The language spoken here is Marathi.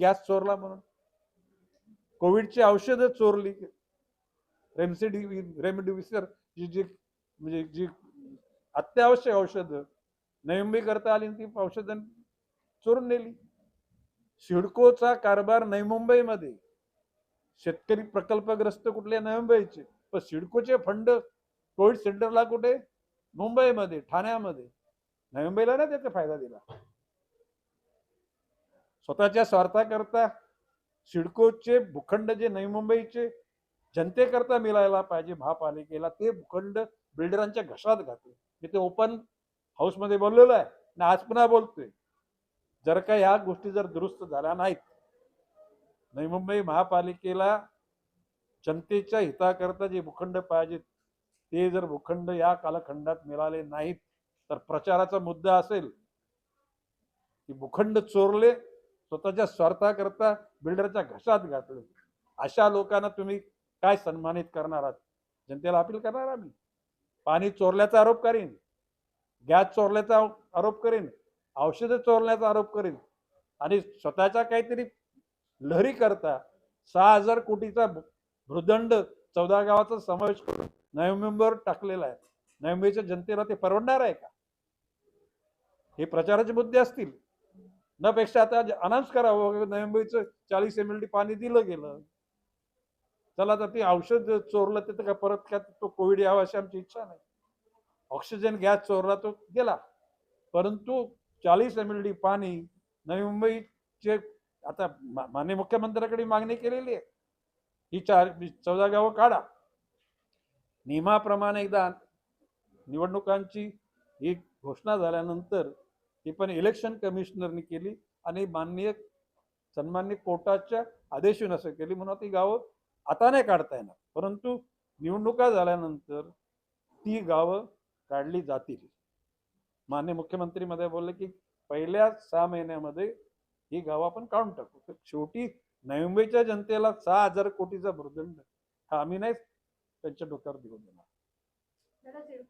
गॅस चोरला म्हणून. कोविडची औषधं चोरली. रेमसिडिव्हिर रेमडिव्हिर जी जी म्हणजे जी अत्यावश्यक औषधं नैंबी करता आली आणि ती औषधं चोरून नेली. सिडकोचा कारभार नवी मुंबईमध्ये. शेतकरी प्रकल्पग्रस्त कुठले नवी मुंबईचे? पण सिडकोचे फंड कोविड सेंटरला कुठे? मुंबईमध्ये ठाण्यामध्ये. नवी मुंबईला ना त्याचा फायदा दिला. स्वतःच्या स्वार्थाकरता सिडकोचे भूखंड जे नवी मुंबईचे जनतेकरता मिळायला पाहिजे महापालिकेला ते भूखंड बिल्डरांच्या घशात घातले. मी ते ओपन हाऊसमध्ये बोललेलो आहे आणि आज पुन्हा बोलतोय. जर का ह्या गोष्टी जर दुरुस्त झाल्या नाहीत नवी मुंबई महापालिकेला जनतेच्या हिताकरता जे भूखंड पाहिजेत ते जर भूखंड या कालखंडात मिळाले नाहीत तर प्रचाराचा मुद्दा असेल की भूखंड चोरले स्वतःच्या स्वार्थाकरता बिल्डरच्या घशात घातले. अशा लोकांना तुम्ही काय सन्मानित करणार आहात? जनतेला अपील करणार आम्ही. पाणी चोरल्याचा आरोप करीन. गॅस चोरल्याचा आरोप करीन. औषधं चोरल्याचा आरोप करीन. आणि स्वतःच्या काहीतरी लहरी करता सहा हजार कोटीचा भृदंड चौदा गावाचा समावेश करून नोव्हेंबर टाकलेला आहे. नोव्हेंबरच्या जनतेला ते परवडणार आहे का? हे प्रचाराचे मुद्दे असतील. न पेक्षा आता अनाऊन्स करावं नवी मुंबईचं चाळीस एम एल डी पाणी दिलं गेलं. चला तर ती औषध चोरलं तर का परत काय तो कोविड यावा अशी आमची इच्छा नाही. ऑक्सिजन गॅस चोरला तो गेला. परंतु चाळीस एम एल डी पाणी नवी मुंबईचे आता मा- माननीय मुख्यमंत्र्याकडे मागणी केलेली आहे. ही चार चौदा गावं काढा. नियमाप्रमाणे एकदा निवडणुकांची ही घोषणा झाल्यानंतर ती पण इलेक्शन कमिशनरनी केली आणि माननीय सन्मान्य कोर्टाच्या आदेशून असं केली. म्हणून ती गावं आता नाही काढता येणार. परंतु निवडणुका झाल्यानंतर ती गावं काढली जातील. मान्य मुख्यमंत्री मध्ये बोलले की पहिल्या सहा महिन्यामध्ये ही गावं आपण काढून टाकू. तर शेवटी नवी मुंबईच्या जनतेला सहा हजार कोटीचा भूर्दंड हा आम्ही नाही त्यांच्या डोक्यावर देऊन देणार.